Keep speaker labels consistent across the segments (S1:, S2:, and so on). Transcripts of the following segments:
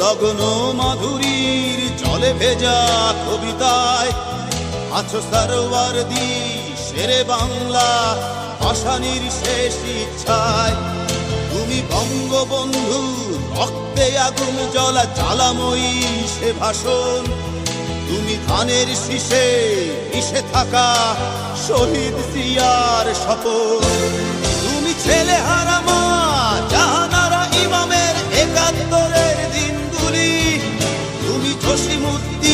S1: গগন মাধুরীর জলে ভেজা কবিতায়। আছো সারোয়ার দি শেরে বাংলা ভাষানির শেষ ইচ্ছায়। তুমি বঙ্গবন্ধু রক্তে আগুন জ্বলা জ্বালাময়ী সে ভাষণ। তুমি ধানের শীষে মিশে থাকা শহীদ জিয়ার শপথ। তুমি ছেলে হারা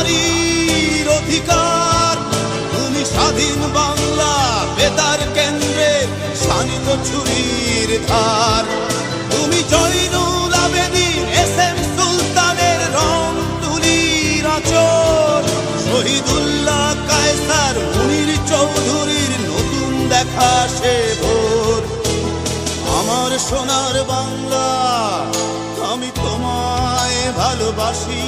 S1: নারীর অধিকার। তুমি স্বাধীন বাংলা, বেতার কেন্দ্রে শানিত ছুরির ধার। তুমি জয়নুল সুলতানের রং শহীদুল্লাহ চৌধুরীর নতুন দেখা সে আমার সোনার বাংলা, আমি তোমায় ভালোবাসি।